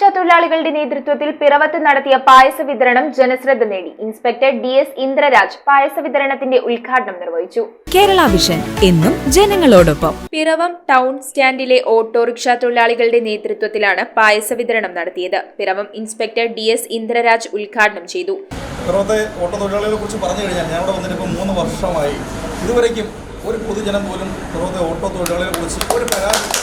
തൊഴിലാളികളുടെ നേതൃത്വത്തിൽ പിറവത്ത് നടത്തിയ പായസ വിതരണം ജനശ്രദ്ധ നേടി. ഇൻസ്പെക്ടർ ഡി എസ് ഇന്ദ്രരാജ് പായസ വിതരണത്തിന്റെ ഉദ്ഘാടനം നിർവഹിച്ചു. കേരള വിഷൻ എന്നും ജനങ്ങളോടൊപ്പം. പിറവം ടൗൺ സ്റ്റാൻഡിലെ ഓട്ടോറിക്ഷ തൊഴിലാളികളുടെ നേതൃത്വത്തിലാണ് പായസ വിതരണം നടത്തിയത്. Piravom inspector D S Indraraj ഉദ്ഘാടനം ചെയ്തു. പിറവത്തെ ഓട്ടോ തൊഴിലാളികളെ കുറിച്ച് പറഞ്ഞു കഴിഞ്ഞാൽ ഞാൻ ഇവിടെ വന്നിട്ട് മൂന്ന് വർഷമായി. ഇതുവരെയും ഒരു പൊതുജനം പോലും പിറവത്തെ ഓട്ടോ തൊഴിലാളികളെ കുറിച്ച് ഒരു പരാതി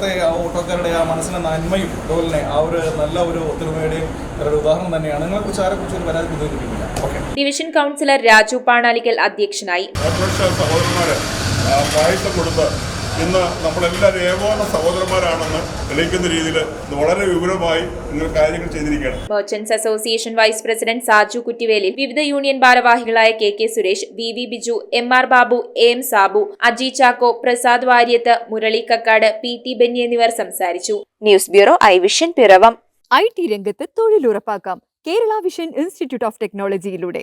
പിറവത്തെ ആ ഓട്ടോക്കാരുടെ ആ മനസ്സിലെ നന്മയും അതുപോലെ തന്നെ ആ ഒരു നല്ല ഒരു ഒത്തൊരുമയുടെയും ഒരു ഉദാഹരണം തന്നെയാണ്. നിങ്ങളെക്കുറിച്ച് ആരെക്കുറിച്ച് ഒരു പരാതി ബുദ്ധിമുട്ടില്ല okay. Division councillor Raju Panalickal അധ്യക്ഷനായി. ഓട്ടോറിക്ഷ സഹോദരന്മാര് പായസം കൊടുത്ത് ഇന്ന് നമ്മളെല്ലാവരും ഏകോപന സഹോദരന്മാരാണെന്ന് തെളിയിക്കുന്ന രീതിയിൽ വളരെ വിപുലമായി നിങ്ങൾ കാര്യങ്ങൾ ചെയ്തിരിക്കുകയാണ്. Merchants association vice president Saju Kuttivelil വിവിധ യൂണിയൻ ഭാരവാഹികളായ K K Suresh V V Biju M R Babu A M Sabu Aji Chacko Prasad Varyath Murali Kakkad P T Benny എന്നിവർ സംസാരിച്ചു. News bureau I Vision Piravom. I T രംഗത്ത് തൊഴിലുറപ്പാക്കാം. Kerala vision institute of ടെക്നോളജിയിലൂടെ